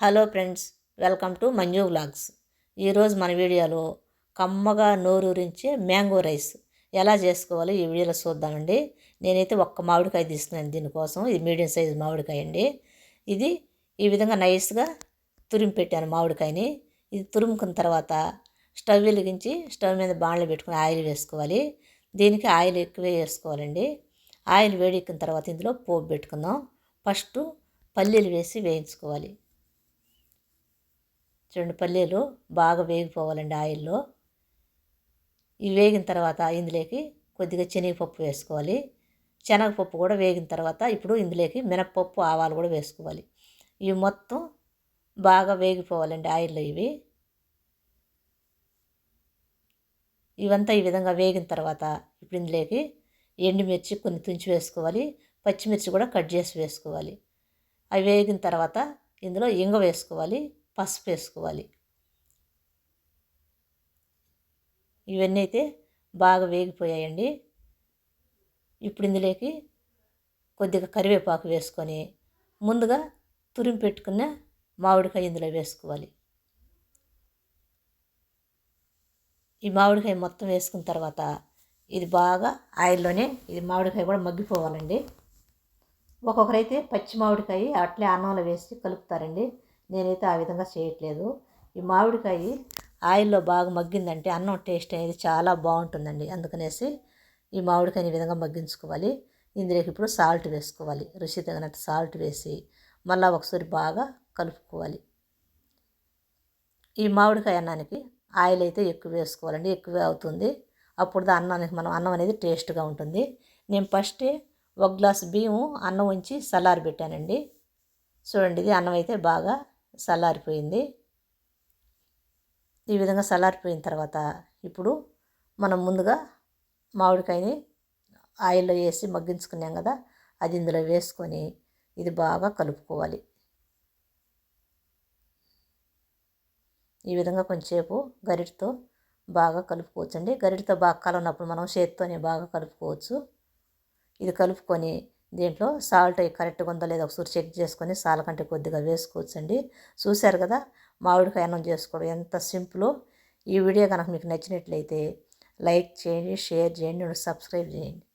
Hello friends welcome to Manju vlogs. ఈరోజు మన వీడియోలో కమ్మగా నోరూరించే మ్యాంగో రైస్ ఎలా చేసుకోవాలో ఈ వీడియోలో చూద్దామండి. నేనైతే ఒక్క మామిడికాయ తీసుకున్నాను దీనికోసం ఇది మీడియం సైజు మామిడికాయ అండి. ఇది ఈ విధంగా నైస్గా తురిమి పెట్టాను మామిడికాయని. ఇది తురుముకున్న తర్వాత స్టవ్ వెలిగించి స్టవ్ మీద బాణలు పెట్టుకుని ఆయిల్ వేసుకోవాలి. దీనికి ఆయిల్ ఎక్కువే వేసుకోవాలండి. ఆయిల్ వేడెక్కిన తర్వాత ఇందులో పోపు పెట్టుకుందాం. ఫస్ట్ పల్లీలు వేసి వేయించుకోవాలి. రెండు పల్లీలు బాగా వేగిపోవాలండి ఆయిల్లో. ఇవి వేగిన తర్వాత ఇందులోకి కొద్దిగా శనగపప్పు వేసుకోవాలి. శనగపప్పు కూడా వేగిన తర్వాత ఇప్పుడు ఇందులోకి మినప్పప్పు ఆవాలు కూడా వేసుకోవాలి. ఇవి మొత్తం బాగా వేగిపోవాలండి ఆయిల్లో ఇవి. ఇవంతా ఈ విధంగా వేగిన తర్వాత ఇప్పుడు ఇందులోకి ఎండుమిర్చి కొన్ని తుంచి వేసుకోవాలి. పచ్చిమిర్చి కూడా కట్ చేసి వేసుకోవాలి. అవి వేగిన తర్వాత ఇందులో ఇంగ వేసుకోవాలి. పసుపు వేసుకోవాలి. ఇవన్నీ అయితే బాగా వేగిపోయాయండి. ఇప్పుడు ఇందులోకి కొద్దిగా కరివేపాకు వేసుకొని ముందుగా తురిమి పెట్టుకున్న మామిడికాయ ఇందులో వేసుకోవాలి. ఈ మామిడికాయ మొత్తం వేసుకున్న తర్వాత ఇది బాగా ఆయిల్లోనే ఇది మామిడికాయ కూడా మగ్గిపోవాలండి. ఒక్కొక్కరైతే పచ్చి మామిడికాయ అట్లే అన్నంలో వేసి కలుపుతారండి. నేనైతే ఆ విధంగా చేయట్లేదు. ఈ మామిడికాయ ఆయిల్లో బాగా మగ్గిందంటే అన్నం టేస్ట్ అనేది చాలా బాగుంటుందండి. అందుకనేసి ఈ మామిడికాయని ఈ విధంగా మగ్గించుకోవాలి. ఇందులోకి ఇప్పుడు సాల్ట్ వేసుకోవాలి. రుచి తగినట్టు సాల్ట్ వేసి మళ్ళీ ఒకసారి బాగా కలుపుకోవాలి. ఈ మామిడికాయ అన్నానికి ఆయిల్ అయితే ఎక్కువ వేసుకోవాలండి. ఎక్కువే అవుతుంది. అప్పుడు అన్నానికి మనం అన్నం అనేది టేస్ట్గా ఉంటుంది. నేను ఫస్టే ఒక గ్లాస్ బియ్యం అన్నం ఉంచి సలారి పెట్టానండి. చూడండి ఇది అన్నం అయితే బాగా చల్లారిపోయింది ఈ విధంగా చల్లారిపోయిన తర్వాత ఇప్పుడు మనం ముందుగా మామిడికాయని ఆయిల్లో వేసి మగ్గించుకున్నాం కదా అది ఇందులో వేసుకొని ఇది బాగా కలుపుకోవాలి. ఈ విధంగా కొంచెంసేపు గరిటతో బాగా కలుపుకోవచ్చండి. గరిటతో బాగా కలవనప్పుడు మనం చేతితోనే బాగా కలుపుకోవచ్చు. ఇది కలుపుకొని దీంట్లో సాల్ట్ కరెక్ట్గా ఉందో లేదో ఒకసారి చెక్ చేసుకొని సాల్ కంటే కొద్దిగా వేసుకోవచ్చండి. చూశారు కదా మామిడికాయ అన్నం చేసుకోవడం ఎంత సింపుల్. ఈ వీడియో కనుక మీకు నచ్చినట్లయితే లైక్ చేయండి షేర్ చేయండి సబ్స్క్రైబ్ చేయండి.